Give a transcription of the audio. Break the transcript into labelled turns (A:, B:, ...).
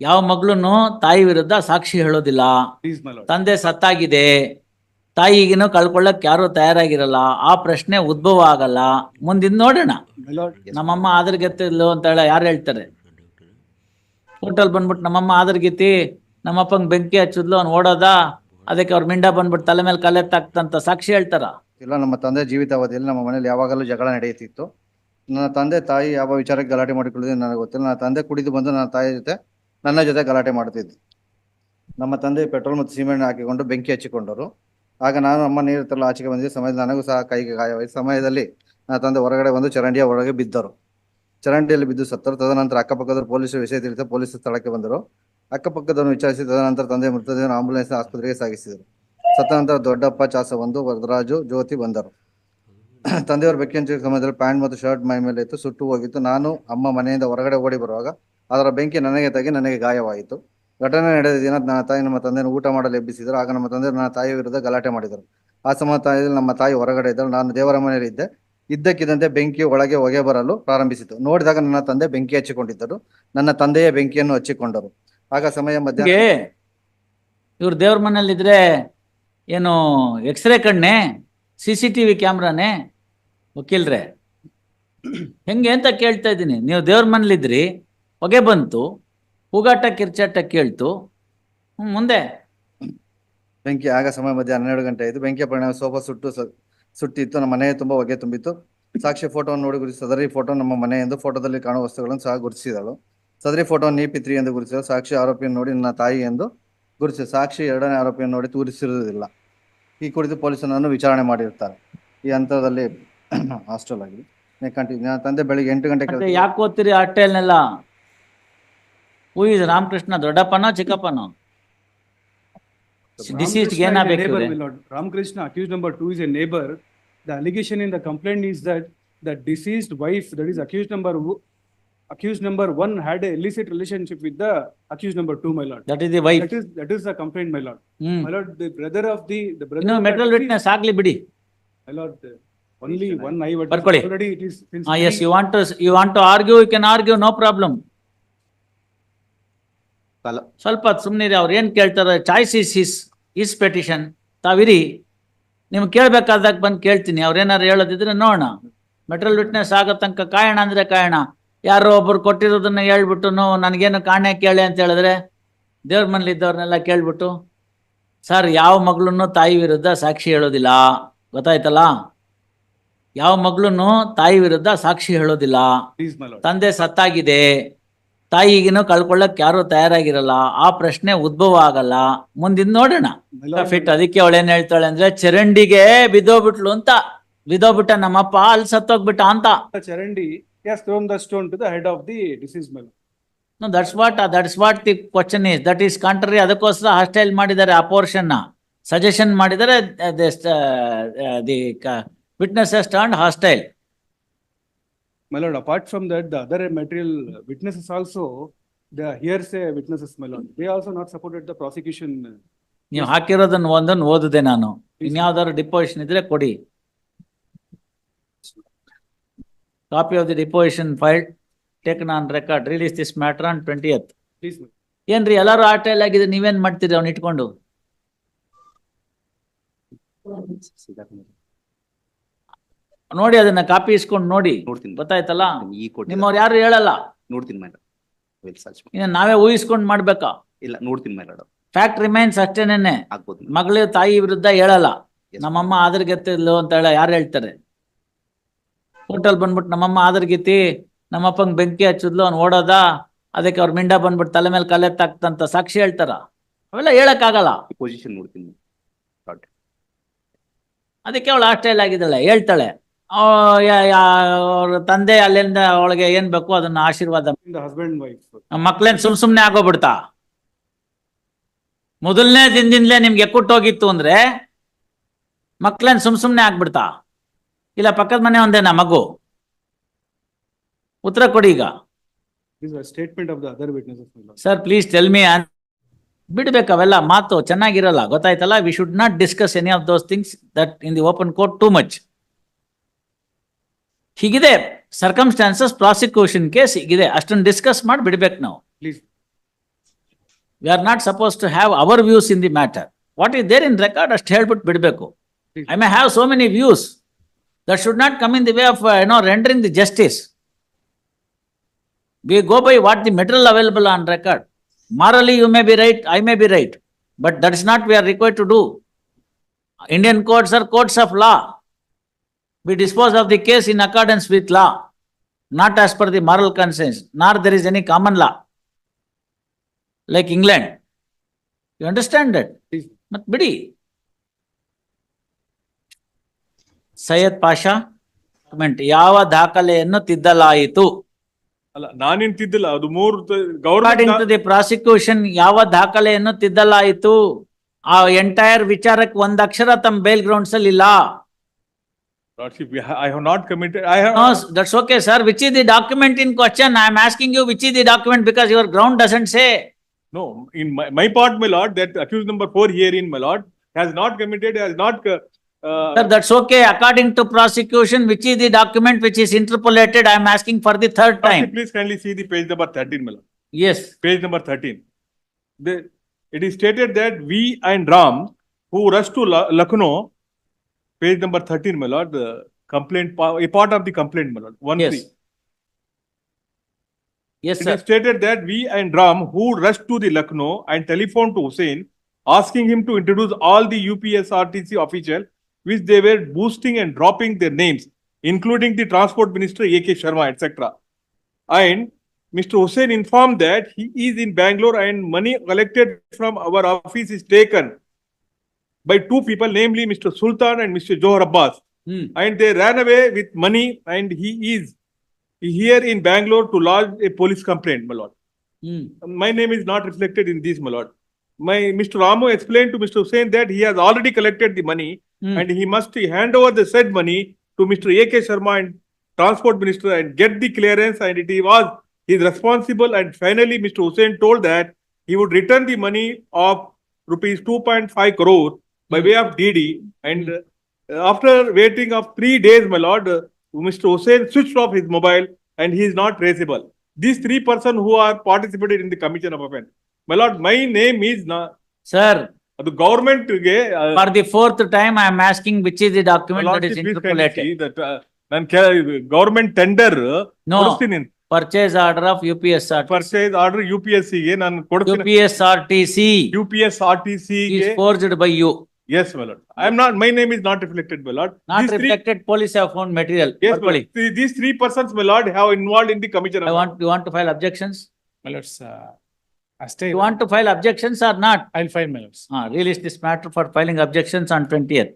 A: ಯಾವ ಮಗಳನ್ನು ತಾಯಿ ವಿರುದ್ಧ ಸಾಕ್ಷಿ ಹೇಳೋದಿಲ್ಲ. ತಂದೆ ಸತ್ತಾಗಿದೆ. ತಾಯಿಗಿನೂ ಕಳ್ಕೊಳ್ಳಕ್ ಯಾರು ತಯಾರಾಗಿರಲ್ಲ. ಆ ಪ್ರಶ್ನೆ ಉದ್ಭವ ಆಗಲ್ಲ. ಮುಂದಿನ ನೋಡೋಣ. ನಮ್ಮಮ್ಮ ಆದರ್ಗೆತ್ತಿದ್ಲು ಅಂತ ಹೇಳ ಯಾರು ಹೇಳ್ತಾರೆ? ಹೋಟೆಲ್ ಬಂದ್ಬಿಟ್ಟು ನಮ್ಮಮ್ಮ ಆದರ್ಗಿತಿ ನಮ್ಮಪ್ಪಂಗ್ ಬೆಂಕಿ ಹಚ್ಚಿದ್ಲು ಅವ್ನು ಓಡೋದ ಅದಕ್ಕೆ ಅವ್ರ ಮಿಂಡ ಬಂದ್ಬಿಟ್ಟು ತಲೆ ಮೇಲೆ ಕಲೆ ಕಲೆತ್ತಾಕ್ತಂತ ಸಾಕ್ಷಿ ಹೇಳ್ತಾರ?
B: ಇಲ್ಲ ನಮ್ಮ ತಂದೆ ಜೀವಿತಾವಧಿಯಲ್ಲಿ ನಮ್ಮ ಮನೇಲಿ ಯಾವಾಗಲೂ ಜಗಳ ನಡೆಯುತ್ತಿತ್ತು. ನನ್ನ ತಂದೆ ತಾಯಿ ಯಾವ ವಿಚಾರಕ್ಕೆ ಗಲಾಟೆ ಮಾಡಿಕೊಳ್ಳೋದು ನನಗೆ ಗೊತ್ತಿಲ್ಲ. ನನ್ನ ತಂದೆ ಕುಡಿದು ಬಂದು ನನ್ನ ತಾಯಿ ಜೊತೆ ನನ್ನ ಜೊತೆ ಗಲಾಟೆ ಮಾಡ್ತಿದ್ವಿ ನಮ್ಮ ತಂದೆ ಪೆಟ್ರೋಲ್ ಮತ್ತು ಸಿಮೆಂಟ್ ಹಾಕಿಕೊಂಡು ಬೆಂಕಿ ಹಚ್ಚಿಕೊಂಡರು. ಆಗ ನಾನು ಅಮ್ಮ ನೀರು ತರಲು ಆಚೆಗೆ ಬಂದಿದ್ದೆ. ಸಮಯದಲ್ಲಿ ನನಗೂ ಸಹ ಕೈಗೆ ಗಾಯವಾಯಿತು. ಸಮಯದಲ್ಲಿ ನನ್ನ ತಂದೆ ಹೊರಗಡೆ ಬಂದು ಚರಂಡಿಯ ಒಳಗೆ ಬಿದ್ದರು. ಚರಂಡಿಯಲ್ಲಿ ಬಿದ್ದು ಸತ್ತರು. ತದನಂತರ ಅಕ್ಕಪಕ್ಕದ ಪೊಲೀಸರು ವಿಷಯ ತಿಳಿದ ಪೊಲೀಸರು ಸ್ಥಳಕ್ಕೆ ಬಂದರು. ಅಕ್ಕಪಕ್ಕದನ್ನು ವಿಚಾರಿಸಿ ತದನಂತರ ತಂದೆ ಮೃತದೇಹವನ್ನು ಆಂಬುಲೆನ್ಸ್ ಆಸ್ಪತ್ರೆಗೆ ಸಾಗಿಸಿದರು. ಸತ್ತ ನಂತರ ದೊಡ್ಡಪ್ಪ ಚಾಸ ಬಂದು ವರದರಾಜು ಜ್ಯೋತಿ ಬಂದರು. ತಂದೆಯವರು ಬೆಕ್ಕಿ ಹಂಚಿದ ಸಮಯದಲ್ಲಿ ಪ್ಯಾಂಟ್ ಮತ್ತು ಶರ್ಟ್ ಮೈ ಮೇಲೆ ಇತ್ತು ಸುಟ್ಟು ಹೋಗಿತ್ತು. ನಾನು ಅಮ್ಮ ಮನೆಯಿಂದ ಹೊರಗಡೆ ಓಡಿ ಬರುವಾಗ ಅದರ ಬೆಂಕಿ ನನಗೆ ತಗಿ ನನಗೆ ಗಾಯವಾಯಿತು. ಘಟನೆ ನಡೆದ ದಿನ ನನ್ನ ತಾಯಿ ನಮ್ಮ ತಂದೆಯನ್ನು ಊಟ ಮಾಡಲು ಎಬ್ಬಿಸಿದರು. ಆಗ ನಮ್ಮ ತಂದೆ ನನ್ನ ತಾಯಿಯ ವಿರುದ್ಧ ಗಲಾಟೆ ಮಾಡಿದರು. ಆ ಸಮಯದಲ್ಲಿ ನಮ್ಮ ತಾಯಿ ಹೊರಗಡೆ ಇದ್ದರು ನಾನು ದೇವರ ಮನೆಯಲ್ಲಿ ಇದ್ದೆ. ಇದ್ದಕ್ಕಿದ್ದಂತೆ ಬೆಂಕಿ ಒಳಗೆ ಹೊಗೆ ಬರಲು ಪ್ರಾರಂಭಿಸಿತು. ನೋಡಿದಾಗ ನನ್ನ ತಂದೆ ಬೆಂಕಿ ಹಚ್ಚಿಕೊಂಡಿದ್ದರು. ನನ್ನ ತಂದೆಯೇ ಬೆಂಕಿಯನ್ನು ಹಚ್ಚಿಕೊಂಡರು. ಆಗ ಸಮಯ
A: ಮಧ್ಯ ಇವ್ರು ದೇವ್ರ ದೇವ್ರ ಮನೇಲಿದ್ರೆ ಏನು ಎಕ್ಸ್ರೇ ಕಣ್ಣೆ ಸಿ ಸಿ ಟಿ ವಿ ಕ್ಯಾಮ್ರಾನೇ ವಕೀಲ್ರೆ? ಹೆಂಗೆ ಅಂತ ಕೇಳ್ತಾ ಇದ್ದೀನಿ. ನೀವು ದೇವ್ರ ಮನೇಲಿದ್ರಿ ಹೊಗೆ ಬಂತು ಕೂಗಾಟ ಕಿರ್ಚಾಟ ಕೇಳ್ತು ಹ್ಮ್, ಮುಂದೆ.
B: ಬೆಂಕಿ ಆಗ ಸಮಯ ಮಧ್ಯ ಹನ್ನೆರಡು ಗಂಟೆ ಆಯಿತು. ಬೆಂಕಿ ಪರಿಣಾಮ ಸೋಫಾ ಸುಟ್ಟು ಸ- ಸುಟ್ಟಿತ್ತು. ನಮ್ಮ ಮನೆ ತುಂಬಾ ಹೊಗೆ ತುಂಬಿತ್ತು. ಸಾಕ್ಷಿ ಫೋಟೋವನ್ನು ನೋಡಿ ಗುರುತಿಸಿ ಸದರಿ ಫೋಟೋ ನಮ್ಮ ಮನೆ ಎಂದು ಫೋಟೋದಲ್ಲಿ ಕಾಣುವ ವಸ್ತುಗಳನ್ನು ಸಹ ಗುರುತಿಸಿದಳು. ಸದರಿ ಫೋಟೋ ನೀಪಿತ್ರಿ ಎಂದು ಗುರುತಿಸಿದಳು. ಸಾಕ್ಷಿ ಆರೋಪಿಯನ್ನು ನೋಡಿ ನನ್ನ ತಾಯಿ ಎಂದು ಗುರುತಿಸಿ ಸಾಕ್ಷಿ ಎರಡನೇ ಆರೋಪಿಯನ್ನು ನೋಡಿ ತೋರಿಸಿರುವುದಿಲ್ಲ. ಈ ಕುರಿತು ಪೊಲೀಸರನ್ನು ವಿಚಾರಣೆ ಮಾಡಿರ್ತಾರೆ ಈ ಹಂತದಲ್ಲಿ ಹಾಸ್ಟೆಲ್ ಆಗಿದೆ. ನನ್ನ ತಂದೆ ಬೆಳಿಗ್ಗೆ ಎಂಟು ಗಂಟೆ
A: ಮತ್ತೆ ಯಾಕೆ ಓದ್ತೀರಿ ಆಟೆಲ್ನೆಲ್ಲ ಹೂ ಇಸ್ ರಾಮಕೃಷ್ಣ ದೊಡ್ಡಪ್ಪನೋ ಚಿಕ್ಕಪ್ಪನೋ ಡಿಸೀಸ್
C: Ramakrishna is a
A: ಏನಾಗಬೇಕು
C: neighbor, my lord. Ramakrishna, accused number two is a neighbor. The allegation in the complaint is that the deceased wife, that is accused number, wo- accused number one had a illicit relationship with the accused number two, my lord.
A: That is the wife
C: That is, that is the complaint, my lord.
A: Hmm
C: My lord, the brother of the, the brother.
A: ಇನ್ನು
C: of the
A: metal
C: deceased-
A: witness ಆಗ್ಲಿ ಬಿಡಿ
C: My lord, the- only one eye
A: ಬರ್ಕೊಳ್ಳಿ.
C: already it is. since
A: Ah, yes,
C: three-
A: you want to, you want to argue, you can argue, no problem. ಸ್ವಲ್ಪ ಸುಮ್ಮನೆ ಸುಮ್ನಿರಿ ಅವ್ರು ಏನ್ ಕೇಳ್ತಾರೆ choice is is is petition ತಾವಿರಿ ನಿಮ್ಗೆ ಕೇಳ್ಬೇಕಾದಾಗ ಬಂದು ಕೇಳ್ತೀನಿ. ಅವ್ರೇನಾರು ಹೇಳೋದಿದ್ರೆ ನೋಡೋಣ. ಮೆಟ್ರಲ್ ವಿಟ್ನೆಸ್ ಆಗೋ ತನಕ ಕಾಯೋಣ ಅಂದ್ರೆ ಕಾಯಣ. ಯಾರೋ ಒಬ್ರು ಕೊಟ್ಟಿರೋದನ್ನ ಹೇಳ್ಬಿಟ್ಟು ನನಗೇನು ಕಾಣೆ ಕೇಳಿ ಅಂತ ಹೇಳಿದ್ರೆ ದೇವ್ರ ಮನೇಲಿ ಇದ್ದವ್ರನ್ನೆಲ್ಲ ಕೇಳ್ಬಿಟ್ಟು ಸರ್ ಯಾವ ಮಗಳನ್ನು ತಾಯಿ ವಿರುದ್ಧ ಸಾಕ್ಷಿ ಹೇಳೋದಿಲ್ಲ. ಗೊತ್ತಾಯ್ತಲ್ಲ? ಯಾವ ಮಗಳನ್ನು ತಾಯಿ ವಿರುದ್ಧ ಸಾಕ್ಷಿ ಹೇಳೋದಿಲ್ಲ. ತಂದೆ ಸತ್ತಾಗಿದೆ. ತಾಯಿಗಿನೂ ಕಳ್ಕೊಳ್ಳಕ್ ಯಾರು ತಯಾರಾಗಿರಲ್ಲ. ಆ ಪ್ರಶ್ನೆ ಉದ್ಭವ ಆಗಲ್ಲ. ಮುಂದಿನ ನೋಡೋಣ. ಫಿಟ್ ಅದಕ್ಕೆ ಅವಳೇನ್ ಹೇಳ್ತಾಳೆ ಅಂದ್ರೆ ಚರಂಡಿಗೆ ಬಿದ್ದೋಗ್ಬಿಟ್ಲು ಅಂತ. ಬಿದ್ದೋಗ್ಬಿಟ್ಟ ನಮ್ಮಪ್ಪ ಅಲ್ಲಿ ಸತ್ತೋಗ್ಬಿಟ್ಟ ಅಂತ.
C: ಚರಂಡಿ Charandi, he has thrown the stone to the head of the deceased, my lord.
A: That's what that's what the question is that is contrary ಅದಕ್ಕೋಸ್ಕರ ಹಾಸ್ಟೈಲ್ ಮಾಡಿದ್ದಾರೆ ಆ ಪೋರ್ಷನ್ ಸಜೆಷನ್ ಮಾಡಿದರೆ the witness turn hostile
C: My lord, apart from that, the other material witnesses also, the hearsay witnesses, my lord, they also not supported the prosecution.
A: ನೀವು ಹಾಕಿರೋದನ್ನ ಒಂದನ್ನು ಓದಿದೆ ನಾನು ಇನ್ಯಾವ್ದಾದ್ರು deposition ಇದ್ರೆ ಕೊಡಿ copy of the deposition file taken on record release this matter on twenty eighth
C: Please, my-
A: ಏನ್ರಿ ಎಲ್ಲಾರು ಆಟೆಲ್ ಆಗಿದೆ ನೀವೇನ್ ಮಾಡ್ತೀರಿ ಅವ್ನ ಇಟ್ಕೊಂಡು ನೋಡಿ ಅದನ್ನ ಕಾಪಿ ಇಸ್ಕೊಂಡು ನೋಡಿ.
D: ನೋಡ್ತೀನಿ.
A: ಗೊತ್ತಾಯ್ತಲ್ಲ?
D: ಈ ಕೊಟ್ಟಿದ್ದಾರೆ.
A: ನಿಮ್ಮವ್ರು ಯಾರು ಹೇಳಲ್ಲ?
D: ನೋಡ್ತೀನಿ ಮೇಡಮ್ ವಿಲ್ ಸರ್ಚ್
A: ಇನ್ನು ನಾವೇ ಊಹಿಸ್ಕೊಂಡು ಮಾಡ್ಬೇಕಾ?
D: ಇಲ್ಲ ನೋಡ್ತೀನಿ ಮೇಡಮ್
A: ಫ್ಯಾಕ್ಟ್ ರಿಮೈನ್ಸ್ ಅಷ್ಟೇನೇನೆ
D: ಆಗ್ಬೋದು
A: ಮಗಳ ತಾಯಿ ವಿರುದ್ಧ ಹೇಳಲ್ಲ.
D: Yes.
A: ನಮ್ಮಮ್ಮ ಆದರ್ಗೆತ್ತಿದ್ಲು ಅಂತ ಹೇಳ ಯಾರು ಹೇಳ್ತಾರೆ? ಹೋಟೆಲ್ ಬಂದ್ಬಿಟ್ಟು ನಮ್ಮಮ್ಮ ಆದರ್ಗಿತಿ ನಮ್ಮಪ್ಪಂಗ್ ಬೆಂಕಿ ಹಚ್ಚಿದ್ಲು ಅವ್ನು ಓಡೋದ ಅದಕ್ಕೆ ಅವ್ರ ಮಿಂಡ ಬಂದ್ಬಿಟ್ಟು ತಲೆ ಮೇಲೆ ಕಲೆ ಕಲೆತ್ತಾಕ್ತಂತ ಸಾಕ್ಷಿ ಹೇಳ್ತಾರ? ಅವೆಲ್ಲ ಹೇಳಕ್ಕಾಗಲ್ಲ.
D: ಪೊಸಿಷನ್ ನೋಡ್ತೀನಿ
A: ಅದಕ್ಕೆ ಅವಳು ಆಸ್ಟ್ರೇಲ್ ಆಗಿದ್ದಾಳೆ ಹೇಳ್ತಾಳೆ. ಅವ್ರ ತಂದೆ ಅಲ್ಲಿಂದ ಅವಳಿಗೆ ಏನ್ ಬೇಕು ಅದನ್ನ ಆಶೀರ್ವಾದ
C: ಹಸ್ಬೆಂಡ್
A: ವೈಫ್ ಮಕ್ಳೇನ್ ಸುಮ್ ಸುಮ್ನೆ ಆಗೋಗ್ಬಿಡ್ತಾ? ಮೊದಲನೇ ದಿನದಿಂದಲೇ ನಿಮ್ಗೆ ಎಕ್ಕುಟ್ಟೋಗಿತ್ತು ಅಂದ್ರೆ ಮಕ್ಳೇನ್ ಸುಮ್ ಸುಮ್ನೆ ಆಗ್ಬಿಡ್ತಾ? ಇಲ್ಲ ಪಕ್ಕದ ಮನೆ ಒಂದೇನಾ ಮಗು? ಉತ್ತರ ಕೊಡಿ ಈಗ. ಸರ್ ಪ್ಲೀಸ್ ಟೆಲ್ ಮಿ ಬಿಡ್ಬೇಕು ಅವೆಲ್ಲ ಮಾತು ಚೆನ್ನಾಗಿರಲ್ಲ ಗೊತ್ತಾಯ್ತಲ್ಲ? We should not discuss any of those things that in the open court too much ಹೀಗಿದೆ ಸರ್ಕಮ್ಸ್ಟಾನ್ಸಸ್ ಪ್ರಾಸಿಕ್ಯೂಷನ್ ಕೇಸ್ ಹೀಗಿದೆ ಅಷ್ಟನ್ನು ಡಿಸ್ಕಸ್ ಮಾಡಿ ಬಿಡ್ಬೇಕು ನಾವು
C: Please.
A: We are not supposed to have our views in the matter. What is there in record ಅಷ್ಟು ಹೇಳ್ಬಿಟ್ಟು ಬಿಡ್ಬೇಕು. I may have so many views. That should not come in the way of, uh, you know, rendering the justice. We go by what the material available on record. Morally, you may be right, I may be right, but that is not we are required to do. Indian courts are courts of law. We dispose of the case in accordance with law, not as per the moral conscience, nor there is any common law. Like England. You understand that?
C: Please.
A: bidi. ಬಿಡಿ. Syed Pasha, comment ಯಾವ ದಾಖಲೆಯನ್ನು ತಿದ್ದಲಾಯಿತು?
E: ಅಲ್ಲ ನಾನೇನ್ ತಿದ್ದಿಲ್ಲ ಅದು ಮೂರು
A: According to
E: government
A: the prosecution, ಯಾವ ದಾಖಲೆಯನ್ನು ತಿದ್ದಲಾಯಿತು? ಆ ಎಂಟೈರ್ ವಿಚಾರಕ್ಕೆ ಒಂದ್ ಅಕ್ಷರ ತಮ್ಮ ಬೇಲ್ ಗ್ರೌಂಡ್ಸ್ ಅಲ್ಲಿ ಇಲ್ಲ.
E: Lordship, I have not committed,
A: I
E: have.
A: No, that's okay, sir. Which is the document in question? I am asking you which is the document because your ground doesn't say.
E: No, in my, my part, my lord, that accused number four here, in my lord, has not committed, has not, uh,
A: Sir, that's okay. According to prosecution, which is the document which is interpolated? I am asking for the third time.
E: please kindly see the page number thirteen, my lord,
A: Yes,
E: page number thirteen. The, it is stated that we and Ram, who rushed to La- Lucknow, page number thirteen my lord the complaint pa- a part of the complaint my lord one
A: Yes.
E: three.
A: Yes,
E: It
A: sir.
E: is stated that we and Ram who rushed to the Lucknow and telephoned to Hussein, asking him to introduce all the UPSRTC official, which they were boosting and dropping their names, including the Transport Minister A.K. Sharma, etc. And Mr. Hussein informed that he is in Bangalore and money collected from our office is taken by two people, namely Mr. Sultan and Mr. Johar Abbas
A: Hmm.
E: and they ran away with money and he is here in Bangalore to lodge a police complaint, my lord.
A: Hmm.
E: My name is not reflected in this, my lord. My, Mr. Ramo explained to Mr. Hussain that he has already collected the money
A: Hmm.
E: and he must hand over the said money to Mr. A.K. Sharma and Transport Minister and get the clearance and it was, he is responsible and finally Mr. Hussain told that he would return the money of rupees two point five crore by way of DD and uh, after waiting of three days, my lord, uh, Mr. Hussain switched off his mobile and he is not traceable. These three person who are participated in the commission of offense. My lord, my name is na,
A: Sir,
E: ಅದು government ಗೆ uh,
A: for the fourth time, I am asking which is the
E: my
A: document
E: lord,
A: that is
E: please kindly
A: interpolated.
E: see that, uh, non government tender
A: No,
E: ಕೊಡಿಸ್ತೀನಿ
A: purchase order of UPSR.
E: Purchase order U P S C ಗೆ ನಾನು ಕೊಡ್ತೀನಿ
A: UPSRTC
E: U P S R T C
A: is
E: ಗೆ
A: forged by you.
E: Yes, my lord. I am not, my name is not reflected, my lord.
A: Not these reflected three, police have found material.
E: Yes,
A: my lord.
E: These three persons, my lord, have involved in the commission.
A: I want, you want to file objections?
F: My lords, uh, I stay.
A: You want to file objections or not?
F: I'll file, my lords.
A: Ah, release this matter for filing objections on twentieth.